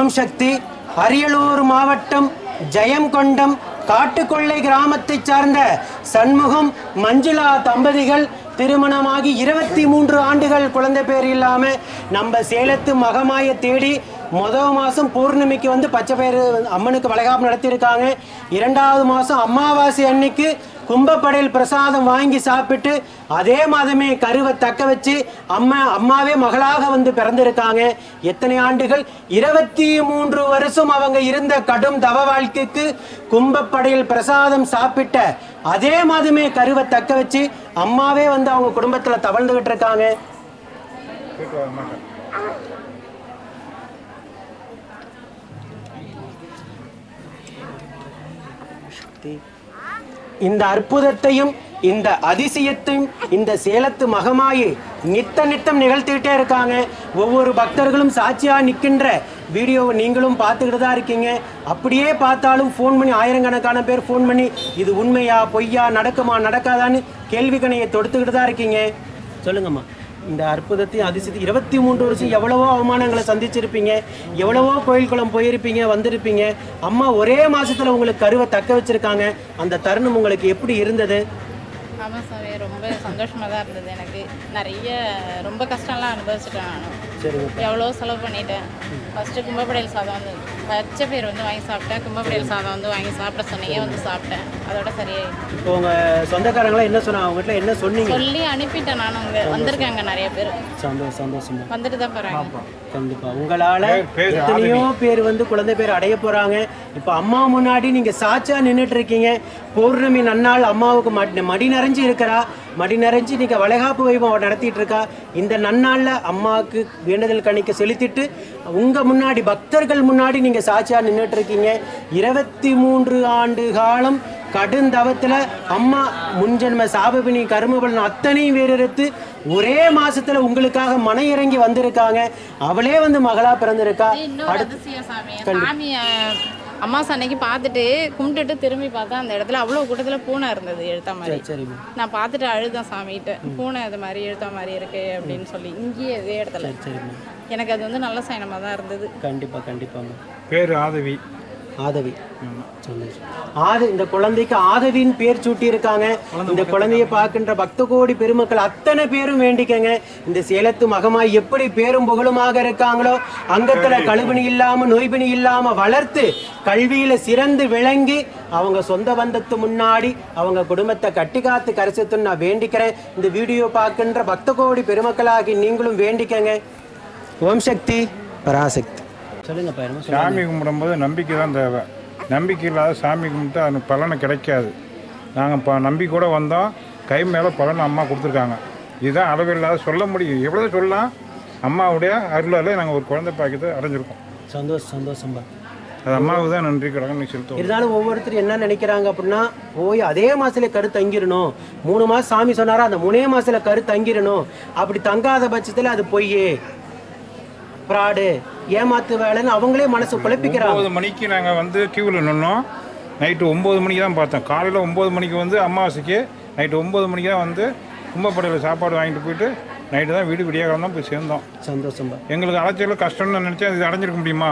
ஓம் சக்தி அரியலூர் மாவட்டம் ஜெயங்கொண்டம் காட்டுக்கொள்ளை கிராமத்தைச் சார்ந்த சண்முகம் மஞ்சுளா தம்பதிகள் திருமணமாகி இருபத்தி மூன்று ஆண்டுகள் குழந்தை பேர் இல்லாம நம்ம சேலத்து மகமாய தேடி முதல் மாதம் பூர்ணிமைக்கு வந்து பச்சை பயிறு அம்மனுக்கு வளைகாப்பு நடத்தியிருக்காங்க. இரண்டாவது மாதம் அமாவாசை அன்னைக்கு கும்பப்படையில் பிரசாதம் வாங்கி சாப்பிட்டு அதே மாதமே கருவை தக்க வச்சு அம்மா அம்மாவே மகளாக வந்து பிறந்திருக்காங்க. எத்தனை ஆண்டுகள்? இருபத்தி மூன்று வருஷம் அவங்க இருந்த கடும் தவ வாழ்க்கைக்கு கும்பப்படையில் பிரசாதம் சாப்பிட்ட அதே மாதமே கருவை தக்க வச்சு அம்மாவே வந்து அவங்க குடும்பத்தில் தவழ்ந்துகிட்டு இருக்காங்க. இந்த அற்புதத்தையும் இந்த அதிசயத்தையும் இந்த சேலத்து மகமாயி நித்த நித்தம் நிகழ்த்திக்கிட்டே இருக்காங்க. ஒவ்வொரு பக்தர்களும் சாட்சியாக நிற்கின்ற வீடியோவை நீங்களும் பார்த்துக்கிட்டு தான் இருக்கீங்க. அப்படியே பார்த்தாலும் ஃபோன் பண்ணி ஆயிரக்கணக்கான பேர் ஃபோன் பண்ணி இது உண்மையா பொய்யா நடக்குமா நடக்காதான்னு கேள்வி கணையை தொடுத்துக்கிட்டு தான் இருக்கீங்க. சொல்லுங்கம்மா. இந்த அற்புதத்தையும் அதிசயத்தையும் இருபத்தி மூன்று வருஷம் எவ்வளவோ அவமானங்களை சந்திச்சிருப்பீங்க எவ்வளவோ கோயில் குளம் போயிருப்பீங்க வந்திருப்பீங்க. அம்மா ஒரே மாசத்துல உங்களுக்கு கருவை தக்க வச்சிருக்காங்க. அந்த தருணம் உங்களுக்கு எப்படி இருந்தது? ஆமாம் சாமி ரொம்ப சந்தோஷமாக தான் இருந்தது எனக்கு. நிறைய ரொம்ப கஷ்டம்லாம் அனுபவிச்சிட்டேன் நான் எவ்வளோ செலவு பண்ணிட்டேன். ஃபஸ்ட்டு கும்பப்படையல் சாதம் வந்து பச்சை பேர் வந்து வாங்கி சாப்பிட்டேன். கும்பப்படையல் சாதம் வந்து வாங்கி சாப்பிட சொன்னீங்க வந்து சாப்பிட்டேன். அதோட சரியாயிடுச்சு. இப்போ உங்க சொந்தக்காரங்களாம் என்ன சொன்னாங்க? அவங்ககிட்ட என்ன சொன்னீங்க? சொல்லி அனுப்பிட்டேன் நான் அங்கே வந்திருக்காங்க நிறைய பேர். சந்தோஷம் சந்தோஷமா? வந்துட்டு தான் போகிறாங்க கண்டிப்பா. உங்களால எத்தனையோ பேர் வந்து குழந்தை பேர் அடைய போறாங்க. இப்போ அம்மா முன்னாடி நீங்க சாட்சியா நின்றுட்டு இருக்கீங்க. பௌர்ணமி நன்னாள் அம்மாவுக்கு மடி மடி நிறைஞ்சு இருக்கிறா. மடி நிறைஞ்சு நீங்க வளைகாப்பு வைபவம் நடத்திட்டு இருக்கா இந்த நன்னாள்ல அம்மாவுக்கு வேண்டுதல் கணிக்க செலுத்திட்டு உங்க முன்னாடி பக்தர்கள் முன்னாடி நீங்க சாட்சியா நின்றுட்டு இருக்கீங்க இருபத்தி மூன்று ஆண்டு காலம் கடுந்தவத்துல அம்மா முன்ஜென்ம சாபபினி கருமபலன் அத்தனையும் வேறறுத்து ஒரே மாசத்துல உங்களுக்காக மன இறங்கி வந்திருக்காங்க. அவளே வந்து மகளா பிறந்திருக்கா. இன்னொரு அம்மாசை அன்னைக்கு பார்த்துட்டு கும்பிட்டுட்டு திரும்பி பார்த்தா அந்த இடத்துல அவ்வளோ கூட்டத்தில் பூனை இருந்தது எழுத்த மாதிரி. நான் பார்த்துட்டு அழுதேன் சாமிகிட்ட. பூனை இது மாதிரி எழுத்த மாதிரி இருக்கு அப்படின்னு சொல்லி இங்கேயே இதே இடத்துல. எனக்கு அது வந்து நல்ல சயனமாக தான் இருந்தது. கண்டிப்பா கண்டிப்பாம்மா. பேர் ஆதவி. ஆதவி. ஆது இந்த குழந்தைக்கு ஆதவின் பேர் சூட்டி இருக்காங்க இந்த குழந்தைய பார்க்கின்ற பக்த கோடி பெருமக்கள் அத்தனை பேரும் வேண்டிக்கங்க. இந்த சேலத்து மகமாய் எப்படி பேரும் புகழுமாக இருக்காங்களோ அங்கத்துல கழுவினி இல்லாம நோய்பினி இல்லாம வளர்த்து கல்வியில சிறந்து விளங்கி அவங்க சொந்த பந்தத்து முன்னாடி அவங்க குடும்பத்தை கட்டி காத்து கரிசத்துன்னு நான் வேண்டிக்கிறேன். இந்த வீடியோ பார்க்கின்ற பக்த கோடி பெருமக்களாகி நீங்களும் வேண்டிக்கங்க. ஓம் சக்தி பராசக்தி. சாமி கும்பிடும்போது நம்பிக்கை தான் தேவை. நம்பிக்கை இல்லாத சாமி கும்பிட்டு அது பலனை கிடைக்காது. நாங்கள் இப்போ நம்பிக்கையோட வந்தோம் கை மேலே பலன் அம்மா கொடுத்துருக்காங்க. இதுதான் அளவில்லாத சொல்ல முடியும். எவ்வளோ சொல்லலாம்? அம்மாவுடைய அருளால் நாங்கள் ஒரு குழந்தை பாக்கியத்தை அடைஞ்சிருக்கோம். சந்தோஷம் சந்தோஷம்பா அது அம்மாவுக்கு தான் நன்றி கடமை செலுத்துவோம் இருந்தாலும் ஒவ்வொருத்தரும் என்ன நினைக்கிறாங்க அப்படின்னா போய் அதே மாசத்துல கரு தங்கிடணும். மூணு மாசம் சாமி சொன்னாரா அந்த மூணே மாசத்துல கரு தங்கிடணும். அப்படி தங்காத பட்சத்துல அது பொய்யே. ஃப்ராடு ஏமாத்து வேலைன்னு அவங்களே மனசு குழப்பிக்கிறாங்க. ஒம்பது மணிக்கு நாங்கள் வந்து கியூவில் நின்னோம். நைட்டு ஒம்பது மணிக்கு தான் பார்த்தோம். காலையில் ஒம்பது மணிக்கு வந்து அமாவாசைக்கு நைட்டு ஒம்பது மணிக்கு தான் வந்து கும்பப்படையில் சாப்பாடு வாங்கிட்டு போயிட்டு நைட்டு தான் வீடு விடியாக தான் போய் சேர்ந்தோம். சந்தோஷம்பா. எங்களுக்கு அலைச்சல் கஷ்டம்னு நினச்சா இது அடைஞ்சிருக்க முடியுமா?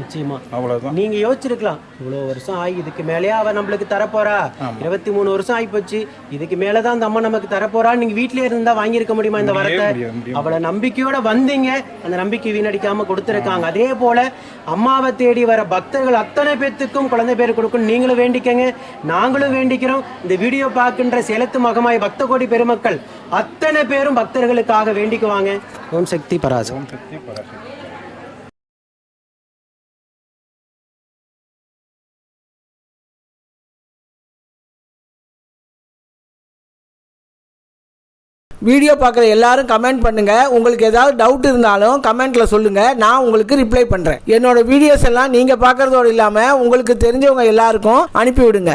நிச்சயமா. அவ்வளோதான் நீங்க யோசிச்சிருக்கலாம். இவ்வளோ வருஷம் ஆகி இதுக்கு மேலேயே அவ நம்மளுக்கு தரப்போறா. இருபத்தி மூணு வருஷம் ஆகி போச்சு இதுக்கு மேலதான் அந்த அம்மா நமக்கு தரப்போறா நீங்க வீட்லயே இருந்தா வாங்கியிருக்க முடியுமா இந்த வரத்தை. அவளை நம்பிக்கையோட வந்தீங்க. அந்த நம்பிக்கை வீணடிக்காம கொடுத்துருக்காங்க. அதே போல அம்மாவை தேடி வர பக்தர்கள் அத்தனை பேத்துக்கும் குழந்தை பேர் கொடுக்கும் நீங்களும் வேண்டிக்கங்க. நாங்களும் வேண்டிக்கிறோம். இந்த வீடியோ பார்க்கின்ற சேலத்து மகமாய் பக்த கோடி பெருமக்கள் அத்தனை பேரும் பக்தர்களுக்காக வேண்டிக்குவாங்க. ஓம் சக்தி பராசம் ஓம் சக்தி பராசக்தி. வீடியோ பார்க்குற எல்லாரும் கமெண்ட் பண்ணுங்க. உங்களுக்கு ஏதாவது டவுட் இருந்தாலும் கமெண்ட்ல சொல்லுங்க. நான் உங்களுக்கு ரிப்ளை பண்றேன். என்னோட வீடியோஸ் எல்லாம் நீங்க பார்க்கறதோடு இல்லாம உங்களுக்கு தெரிஞ்சவங்க எல்லாருக்கும் அனுப்பிவிடுங்க.